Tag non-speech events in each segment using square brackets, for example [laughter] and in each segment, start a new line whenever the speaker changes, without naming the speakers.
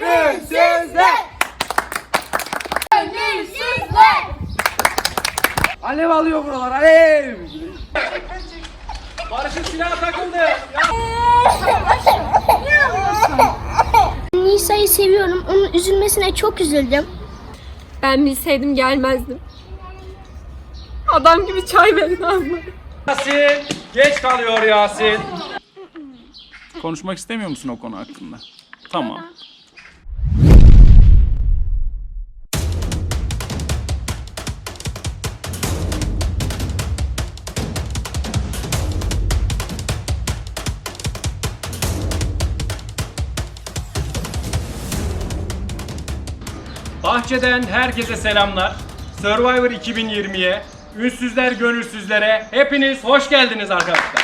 Ünsüzler.
Gönülsüzler.
Alev alıyor buralar alev.
Barış'ın silahı takıldı.
Nisa'yı seviyorum. Onun üzülmesine çok üzüldüm.
Ben bilseydim gelmezdim. Adam gibi çay verin ağzına.
Yasin geç kalıyor Yasin. Konuşmak istemiyor musun o konu hakkında? Tamam. Bahçeden herkese selamlar. Survivor 2020'ye, ünsüzler gönülsüzlere hepiniz hoş geldiniz arkadaşlar.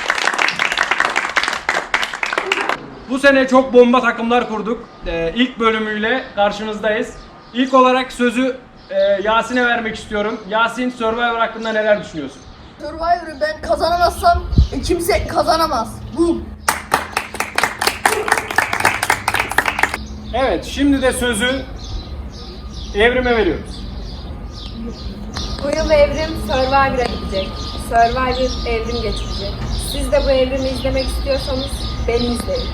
Bu sene çok bomba takımlar kurduk. Ee, ilk bölümüyle karşınızdayız. İlk olarak sözü e, Yasin'e vermek istiyorum. Yasin Survivor hakkında neler düşünüyorsun?
Survivor'ı ben kazanamazsam e, kimse kazanamaz. Boom.
Evet, şimdi de sözü Evrim'e veriyoruz.
Bu yıl evrim Survivor'a gidecek. Survivor evrim geçirecek. Siz de bu evrimi izlemek istiyorsanız beni izleyin.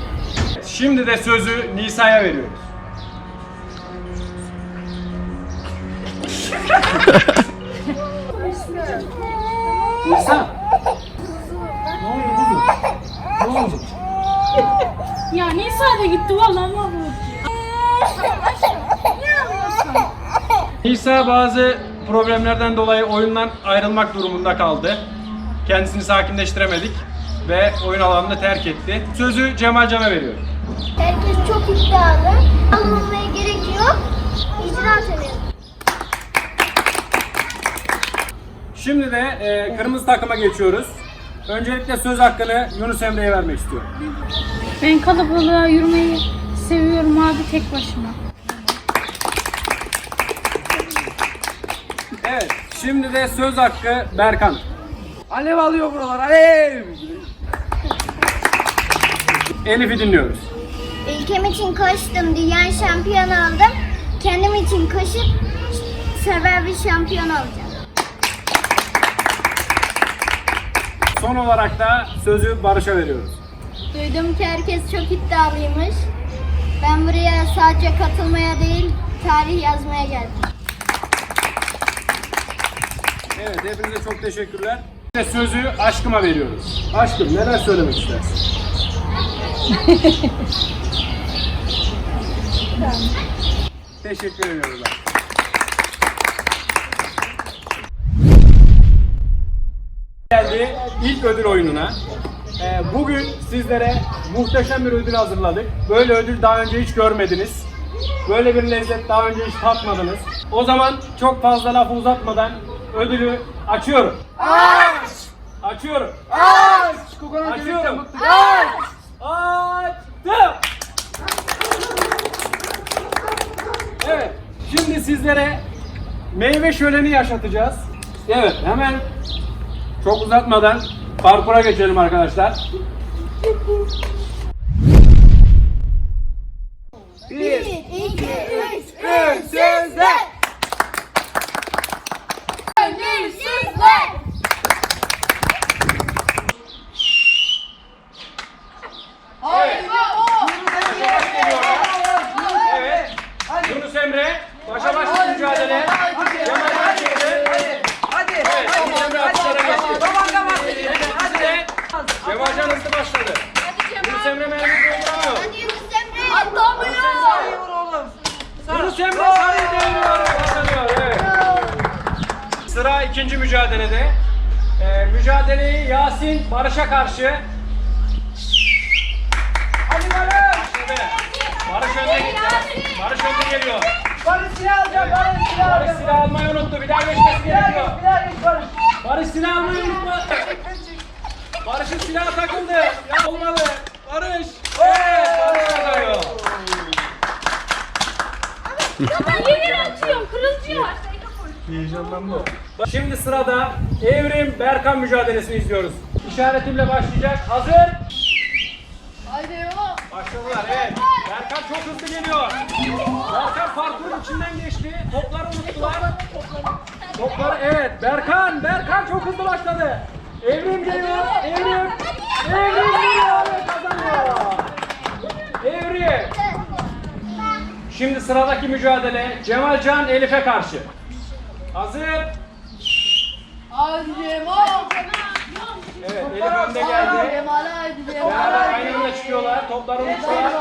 Şimdi de sözü Nisa'ya veriyoruz. Nisa. Ne oldu kuzum? Ne oldu?
Ya Nisa da gitti vallahi mahvoldu.
Nisa bazı problemlerden dolayı oyundan ayrılmak durumunda kaldı. Kendisini sakinleştiremedik ve oyun alanını terk etti. Sözü Cemal Can'a veriyorum.
Herkes çok iddialı. Alınmaya gerek yok. Edelim.
Şimdi de e, kırmızı takıma geçiyoruz. Öncelikle söz hakkını Yunus Emre'ye vermek istiyorum.
Ben kalabalığa yürümeyi seviyorum abi tek başıma.
Evet, şimdi de söz hakkı Berkan.
Alev alıyor buralar alev.
Elif'i dinliyoruz.
Ülkem için koştum. Dünya şampiyon oldum. Kendim için koşup sever bir şampiyon olacağım.
Son olarak da sözü Barış'a veriyoruz.
Duydum ki herkes çok iddialıymış. Ben buraya sadece katılmaya değil, tarih yazmaya geldim.
Evet, hepinize çok teşekkürler. Sözü aşkıma veriyoruz. Aşkım neler söylemek istersin? [laughs] Teşekkür ediyoruz. Geldi ilk ödül oyununa. Ee, bugün sizlere muhteşem bir ödül hazırladık. Böyle ödül daha önce hiç görmediniz. Böyle bir lezzet daha önce hiç tatmadınız. O zaman çok fazla lafı uzatmadan ödülü açıyorum. Aç! Açıyorum.
Aç. Kokonat
Açıyorum.
Aç.
Açtım. Evet. Şimdi sizlere meyve şöleni yaşatacağız. Evet. Hemen çok uzatmadan parkura geçelim arkadaşlar.
Bir, iki, üç. Ünsüzler.
Gönülsüzler.
Evet. Yunus Emre. Başa baş mücadele. Cemal Erçek'te.
Hadi.
Evet. Yunus Emre atışlara geçti. Şimdi Cemalcan hızlı başladı. Yunus Emre mermi dolduramıyor. Yunus Emre sarıyı deviriyor. Kazanıyor. Evet. Sıra ikinci mücadelede. Ee, mücadeleyi Yasin Barış'a karşı
Hadi Barış.
başladı. Barış önde gitti. Barış önde geliyor.
Barış silah alacak. Barış silah
Barış
alacak.
silah almayı unuttu. Bir daha geçmesi gerekiyor.
Bir daha geç Barış.
Barış silah almayı unutma. Barış'ın silahı takıldı. Ya olmadı. Barış. Evet. Barış kazanıyor.
Yeni atıyorum kırılcı var.
Şimdi sırada Evrim Berkan mücadelesini izliyoruz. İşaretimle başlayacak. Hazır.
Haydi yo.
Başladılar evet. Berkan çok hızlı geliyor. Berkan parkurun içinden geçti. Topları unuttular. Topları evet. Berkan, Berkan çok hızlı başladı. Evrim geliyor. Evrim. Evrim geliyor ve kazanıyor. Evrim. Şimdi sıradaki mücadele Cemalcan Elif'e karşı. Hazır.
Cemal.
Evet Elif önde geldi.
Cemal Cemal.
Beraber aynı anda çıkıyorlar. Topları unuttular.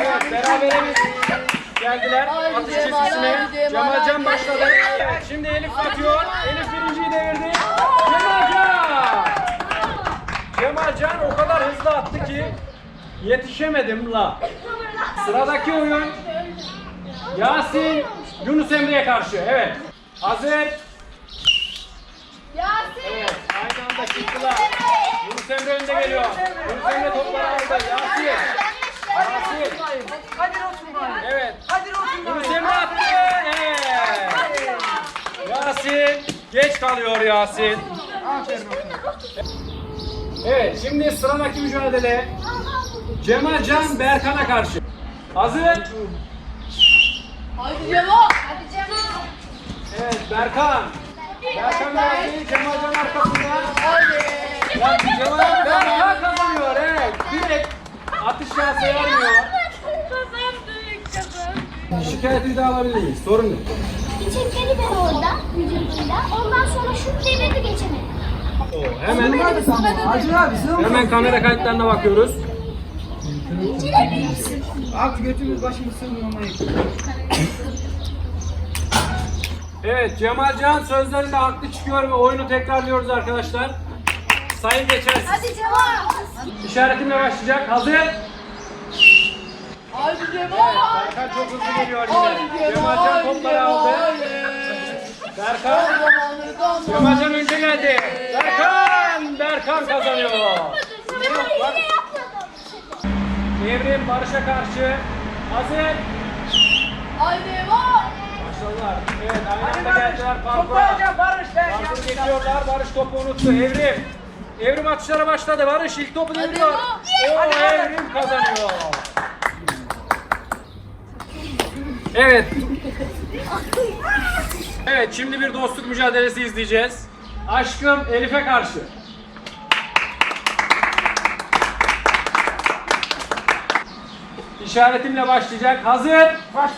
Evet berabere geldiler atış
Cemal,
çizgisine.
Cemal, hadi.
başladı. Evet şimdi Elif atıyor. Elif birinciyi devirdi. Cemalcan. Cemalcan o kadar hızlı attı ki yetişemedim la. Sıradaki oyun Yasin Yunus Emre'ye karşı. Evet. Hazır. Evet, aynı anda çıktılar. Yunus Emre önde geliyor. Yunus Emre topları aldı. Yasin. Yasin.
Hadi Osman.
Evet.
Hadi Osman.
Yunus Emre attı. Evet. Yasin. Geç kalıyor Yasin. Evet, şimdi sıradaki mücadele Cemal Can Berkan'a karşı. Hazır.
Hadi Cemal.
Evet, Berkan. Berkan geldi. Cemal Can arkasında.
Hadi.
Ya Cemal Berkan kazanıyor. Evet. Direkt atış şansı vermiyor. Şikayetini de alabilir miyiz? Sorun yok.
Bir çekmeli ben orada vücudunda. Ondan sonra şunu devirdi geçemedi.
Oo, hemen
Acun abi sığ
hemen kamera kayıtlarına bakıyoruz.
Abi götümüz başımız sığmıyor ama [laughs]
Evet Cemalcan sözlerinde haklı çıkıyor ve oyunu tekrarlıyoruz arkadaşlar. Sayın geçersiz.
Hadi Cemal.
İşaretimle başlayacak. Hazır.
Hadi Cemal.
Berkan çok hızlı geliyor yine.
Cemal.
Cemalcan
Hadi
topları aldı.
Cemal.
Berkan.
Kalmadı.
Cemalcan önce geldi. Berkan. Berkan kazanıyor. Bak, Evrim Barış'a karşı. Hazır.
Hadi Cemal.
Evet aynı anda
Barış.
geldiler
Topu
parkura.
Barış ben
geçiyorlar. Barış topu unuttu. Evrim. Evrim atışlara başladı. Barış ilk topu deviriyor. Oo Evrim kazanıyor. Evet. Evet şimdi bir dostluk mücadelesi izleyeceğiz. Aşkım Elif'e karşı. İşaretimle başlayacak. Hazır. Baş.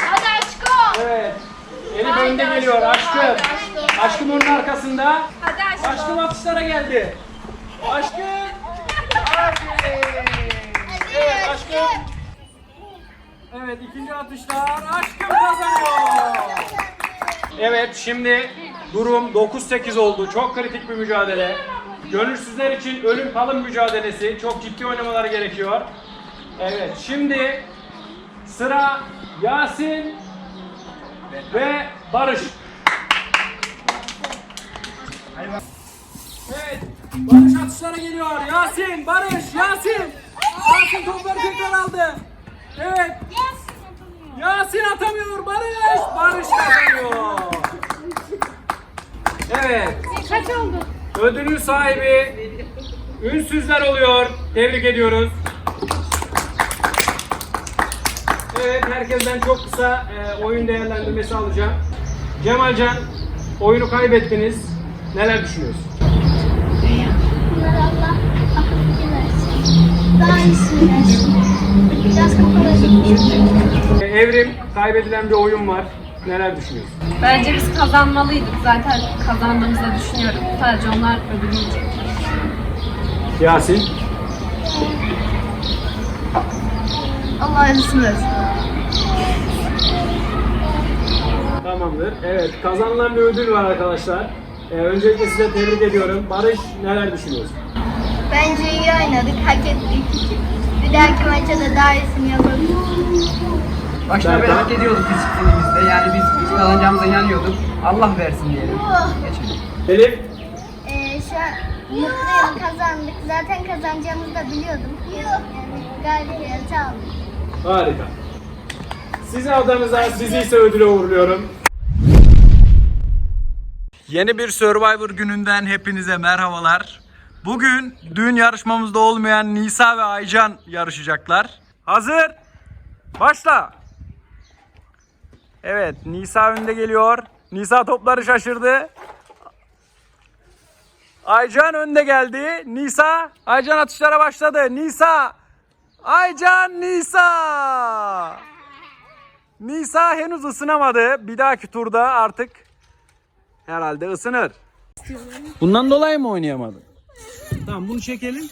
Hadi aşkım.
Evet. Elif önde geliyor. Aşkım. Aşkım onun arkasında.
Hadi aşkım.
Aşkım atışlara geldi. Aşkım. Evet aşkım. Evet ikinci atışlar. Aşkım kazanıyor. Evet şimdi durum 9-8 oldu. Çok kritik bir mücadele. Gönülsüzler için ölüm kalım mücadelesi. Çok ciddi oynamaları gerekiyor. Evet şimdi sıra Yasin ve Barış. Evet. Barış atışlara geliyor. Yasin, Barış, Yasin. Yasin topları tekrar aldı. Evet. Yasin atamıyor. Barış. Barış kazanıyor. Evet.
Kaç oldu?
Ödülün sahibi ünsüzler oluyor. Tebrik ediyoruz. Evet, herkesten çok kısa e, oyun değerlendirmesi alacağım. Cemalcan, oyunu kaybettiniz. Neler düşünüyorsun?
Bunlar Allah akıl versin. Daha iyisini versin. Biraz
E, Evrim, kaybedilen bir oyun var. Neler düşünüyorsun?
Bence biz kazanmalıydık. Zaten kazandığımızı düşünüyorum. Sadece onlar ödülü yiyecek.
Yasin?
Allah hayırlısını versin.
Tamamdır. Evet, kazanılan bir ödül var arkadaşlar. E, öncelikle size tebrik ediyorum. Barış, neler düşünüyorsun?
Bence iyi oynadık, hak ettik. Bir dahaki maça da daha iyisini yaparız.
Başta beri hak ediyorduk biz gittiğimizde. Yani biz, biz kazanacağımıza inanıyorduk. Allah versin diyelim. Geçelim.
Elif,
Ee, şu an mutluyum, kazandık. Zaten kazanacağımızı da biliyordum. Yani galibiyeti aldık.
harika. Sizi adınıza, sizi ise ödüle uğurluyorum.
Yeni bir Survivor gününden hepinize merhabalar.
Bugün düğün yarışmamızda olmayan Nisa ve Aycan yarışacaklar. Hazır. Başla. Evet, Nisa önde geliyor. Nisa topları şaşırdı. Aycan önde geldi. Nisa, Aycan atışlara başladı. Nisa, Aycan, Nisa. Nisa henüz ısınamadı. Bir dahaki turda artık herhalde ısınır. Bundan dolayı mı oynayamadın? Tamam bunu çekelim.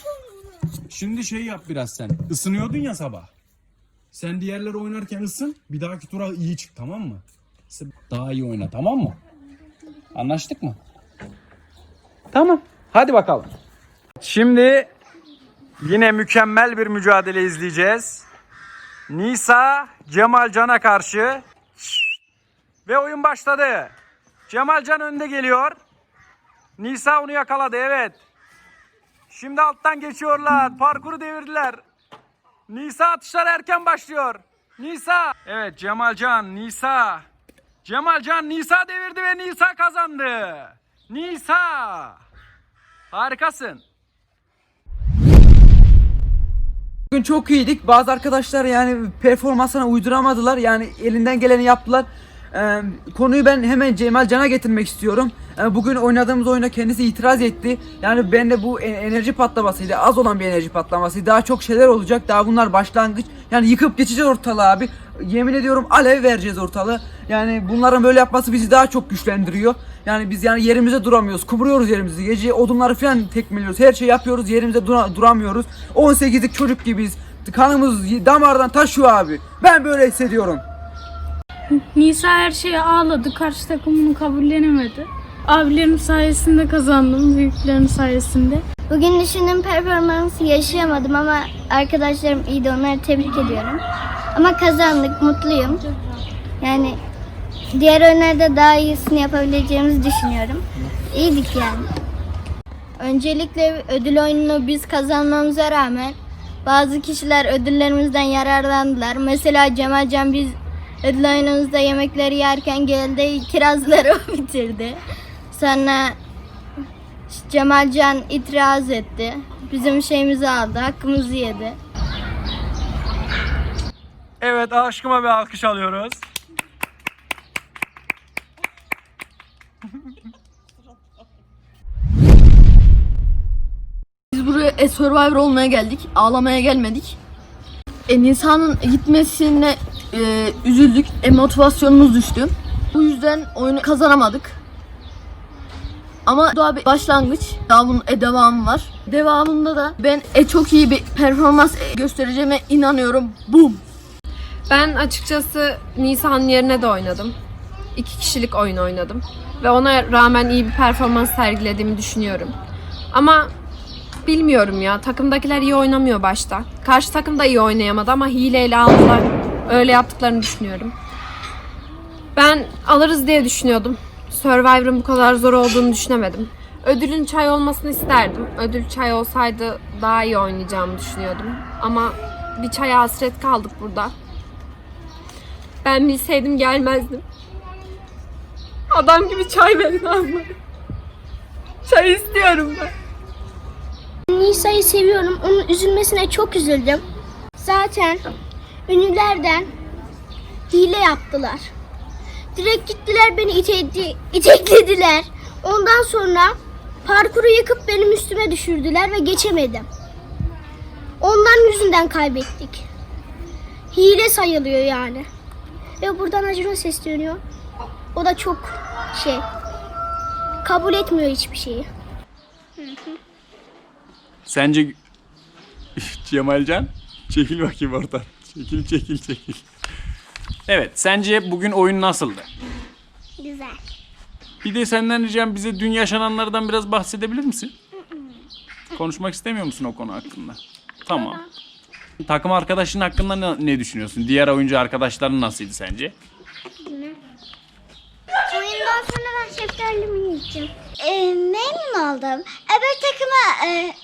Şimdi şey yap biraz sen. Isınıyordun ya sabah. Sen diğerleri oynarken ısın. Bir dahaki tura iyi çık tamam mı? Sen Daha iyi oyna tamam mı? Anlaştık mı? Tamam. Hadi bakalım. Şimdi yine mükemmel bir mücadele izleyeceğiz. Nisa Cemal Can'a karşı ve oyun başladı. Cemal Can önde geliyor. Nisa onu yakaladı evet. Şimdi alttan geçiyorlar. Parkuru devirdiler. Nisa atışlar erken başlıyor. Nisa. Evet Cemalcan, Nisa. Cemalcan Nisa devirdi ve Nisa kazandı. Nisa. Harikasın.
Bugün çok iyiydik. Bazı arkadaşlar yani performansına uyduramadılar. Yani elinden geleni yaptılar. Ee, konuyu ben hemen Cemal Can'a getirmek istiyorum. Ee, bugün oynadığımız oyuna kendisi itiraz etti. Yani ben de bu e- enerji patlamasıydı. Az olan bir enerji patlamasıydı. Daha çok şeyler olacak. Daha bunlar başlangıç. Yani yıkıp geçeceğiz ortalığı abi. Yemin ediyorum alev vereceğiz ortalığı. Yani bunların böyle yapması bizi daha çok güçlendiriyor. Yani biz yani yerimize duramıyoruz. Kıvırıyoruz yerimizi. Gece odunları falan tekmeliyoruz. Her şey yapıyoruz. Yerimizde dura- duramıyoruz. 18'lik çocuk gibiyiz. Kanımız damardan taşıyor abi. Ben böyle hissediyorum.
Nisa her şeye ağladı. Karşı takım bunu kabullenemedi. Abilerim sayesinde kazandım. Büyüklerim sayesinde.
Bugün düşündüğüm performansı yaşayamadım ama arkadaşlarım iyiydi. Onları tebrik ediyorum. Ama kazandık. Mutluyum. Yani diğer oyunlarda daha iyisini yapabileceğimizi düşünüyorum. İyiydik yani. Öncelikle ödül oyununu biz kazanmamıza rağmen bazı kişiler ödüllerimizden yararlandılar. Mesela Cemalcan biz ödül oyunumuzda yemekleri yerken geldi kirazları [laughs] o bitirdi. Sonra Cemalcan itiraz etti. Bizim şeyimizi aldı, hakkımızı yedi.
Evet aşkıma bir alkış alıyoruz.
Buraya e, Survivor olmaya geldik. Ağlamaya gelmedik. E, Nisa'nın gitmesine e, üzüldük. E, motivasyonumuz düştü. Bu yüzden oyunu kazanamadık. Ama daha bir başlangıç. Daha bunun e, devamı var. Devamında da ben e, çok iyi bir performans e, göstereceğime inanıyorum. Boom.
Ben açıkçası Nisa'nın yerine de oynadım. İki kişilik oyun oynadım. Ve ona rağmen iyi bir performans sergilediğimi düşünüyorum. Ama bilmiyorum ya takımdakiler iyi oynamıyor başta. Karşı takım da iyi oynayamadı ama hileyle aldılar. Öyle yaptıklarını düşünüyorum. Ben alırız diye düşünüyordum. Survivor'ın bu kadar zor olduğunu düşünemedim. Ödülün çay olmasını isterdim. Ödül çay olsaydı daha iyi oynayacağımı düşünüyordum. Ama bir çaya hasret kaldık burada. Ben bilseydim gelmezdim. Adam gibi çay verin abla. Çay istiyorum ben.
Nisa'yı seviyorum. Onun üzülmesine çok üzüldüm. Zaten ünlülerden hile yaptılar. Direkt gittiler beni ite- iteklediler. Ondan sonra parkuru yıkıp benim üstüme düşürdüler ve geçemedim. Onların yüzünden kaybettik. Hile sayılıyor yani. Ve buradan Acun'a sesleniyor. O da çok şey kabul etmiyor hiçbir şeyi.
Sence [laughs] Cemalcan çekil bakayım oradan. Çekil çekil çekil. Evet sence bugün oyun nasıldı?
Güzel.
Bir de senden ricam bize dün yaşananlardan biraz bahsedebilir misin? Konuşmak istemiyor musun o konu hakkında? Tamam. Takım arkadaşın hakkında ne, ne düşünüyorsun? Diğer oyuncu arkadaşların nasıldı sence?
Oyundan sonra ben şeftali yiyeceğim. Ee, memnun oldum. Öbür takımı e,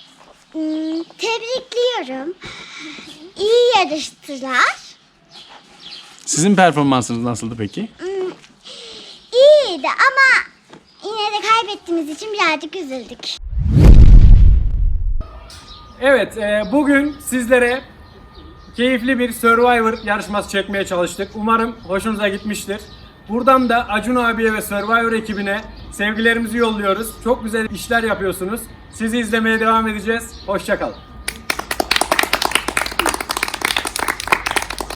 tebrikliyorum. İyi yarıştılar.
Sizin performansınız nasıldı peki?
İyiydi ama yine de kaybettiğimiz için birazcık üzüldük.
Evet, e, bugün sizlere keyifli bir Survivor yarışması çekmeye çalıştık. Umarım hoşunuza gitmiştir. Buradan da Acun abiye ve Survivor ekibine sevgilerimizi yolluyoruz. Çok güzel işler yapıyorsunuz. Sizi izlemeye devam edeceğiz. Hoşçakalın.